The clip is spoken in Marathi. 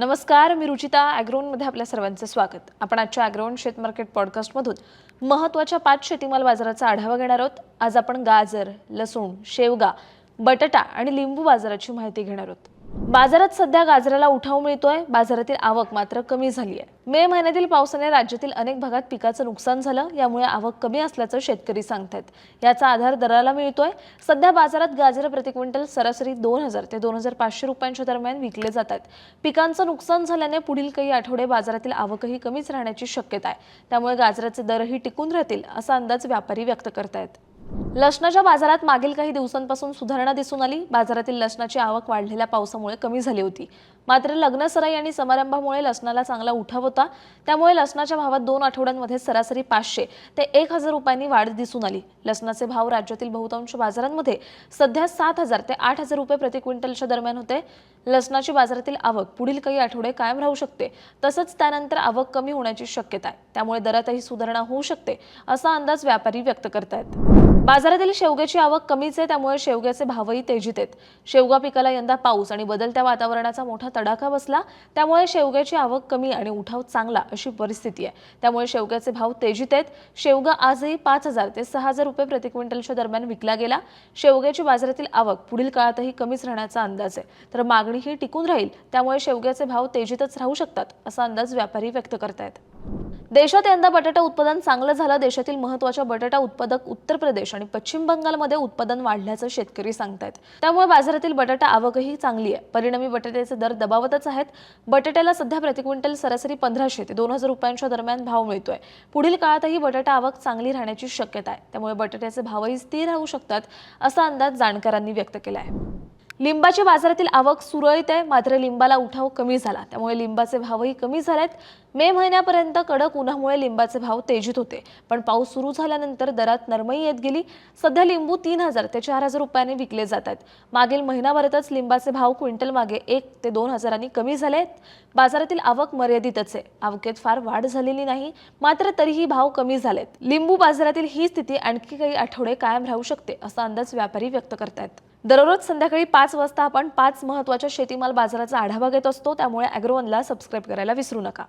नमस्कार मी रुचिता ॲग्रोनमध्ये आपल्या सर्वांचं स्वागत. आपण आजच्या ॲग्रोन शेत मार्केट पॉडकास्टमधून महत्त्वाच्या पाच शेतीमाल बाजाराचा आढावा घेणार आहोत. आज आपण गाजर लसूण शेवगा बटाटा आणि लिंबू बाजाराची माहिती घेणार आहोत. बाजारात सध्या गाजराला उठाव मिळतोय. बाजारातील आवक मात्र कमी झाली आहे मे महिन्यातील पावसाने राज्यातील अनेक भागात पिकाचं नुकसान झालं. यामुळे आवक कमी असल्याचं शेतकरी सांगतायत. याचा आधार दराला मिळतोय. सध्या बाजारात गाजर प्रति क्विंटल सरासरी दोन हजार ते दोन हजार पाचशे रुपयांच्या दरम्यान विकले जात आहेत पिकांचं नुकसान झाल्याने पुढील काही आठवडे बाजारातील आवकही कमीच राहण्याची शक्यता आहे. त्यामुळे गाजराचे दरही टिकून राहतील असा अंदाज व्यापारी व्यक्त करतायत. लसणाच्या बाजारात मागील काही दिवसांपासून सुधारणा दिसून आली. बाजारातील लसणाची आवक वाढलेल्या पावसामुळे कमी झाली होती. मात्र लग्नसराई आणि समारंभामुळे लसणाला चांगला उठाव होता. त्यामुळे लसणाच्या भावात दोन आठवड्यांमध्ये सरासरी पाचशे ते एक हजार रुपयांनी वाढ दिसून आली. लसणाचे भाव राज्यातील बहुतांश बाजारांमध्ये सध्या सात हजार ते आठ हजार रुपये प्रति क्विंटलच्या दरम्यान होते. लसणाची बाजारातील आवक पुढील काही आठवडे कायम राहू शकते. तसंच त्यानंतर आवक कमी होण्याची शक्यता आहे. त्यामुळे दरातही सुधारणा होऊ शकते असा अंदाज व्यापारी व्यक्त करतायत. बाजारातील शेवग्याची आवक कमीच आहे त्यामुळे शेवग्याचे भावही तेजीत आहेत. शेवगा पिकाला यंदा पाऊस आणि बदलत्या वातावरणाचा मोठा तडाखा बसला त्यामुळे शेवग्याची आवक कमी आणि उठाव चांगला अशी परिस्थिती आहे. त्यामुळे शेवग्याचे भाव तेजीत आहेत. शेवगा आजही पाच हजार ते सहा हजार रुपये प्रति क्विंटलच्या दरम्यान विकला गेला. शेवग्याची बाजारातील आवक पुढील काळातही कमीच राहण्याचा अंदाज आहे. तर मागणीही टिकून राहील त्यामुळे शेवग्याचे भाव तेजीतच राहू शकतात असा अंदाज व्यापारी व्यक्त करतायत. देशात यंदा बटाटा उत्पादन चांगलं झालं. देशातील महत्त्वाच्या बटाटा उत्पादक उत्तर प्रदेश आणि पश्चिम बंगालमध्ये उत्पादन वाढल्याचं शेतकरी सांगतायत. त्यामुळे बाजारातील बटाटा आवकही चांगली आहे. परिणामी बटाट्याचे दर दबावतच आहेत. बटाट्याला सध्या प्रति क्विंटल सरासरी पंधराशे ते दोन हजार रुपयांच्या दरम्यान भाव मिळतोय. पुढील काळातही बटाटा आवक चांगली राहण्याची शक्यता आहे. त्यामुळे बटाट्याचे भावही स्थिर राहू शकतात असा अंदाज जाणकारांनी व्यक्त केला आहे. लिंबाच्या बाजारातील आवक सुरळीत आहे मात्र लिंबाला उठाव कमी झाला. त्यामुळे लिंबाचे भावही कमी झालेत. मे महिन्यापर्यंत कडक उन्हामुळे लिंबाचे भाव तेजीत होते. पण पाऊस सुरू झाल्यानंतर दरात नरमई येत गेली. सध्या लिंबू तीन हजार ते चार हजार रुपयांनी विकले जात आहेत मागील महिनाभरातच लिंबाचे भाव क्विंटल मागे एक ते दोन हजारांनी कमी झाले आहेत बाजारातील आवक मर्यादितच आहे. आवकेत फार वाढ झालेली नाही मात्र तरीही भाव कमी झालेत. लिंबू बाजारातील ही स्थिती आणखी काही आठवडे कायम राहू शकते असा अंदाज व्यापारी व्यक्त करतायत. दररोज संध्याकाळी पाच वाजता आपण पाच महत्त्वाच्या शेतीमाल बाजाराचा आढावा घेत असतो. त्यामुळे अॅग्रोवनला सबस्क्राईब करायला विसरू नका.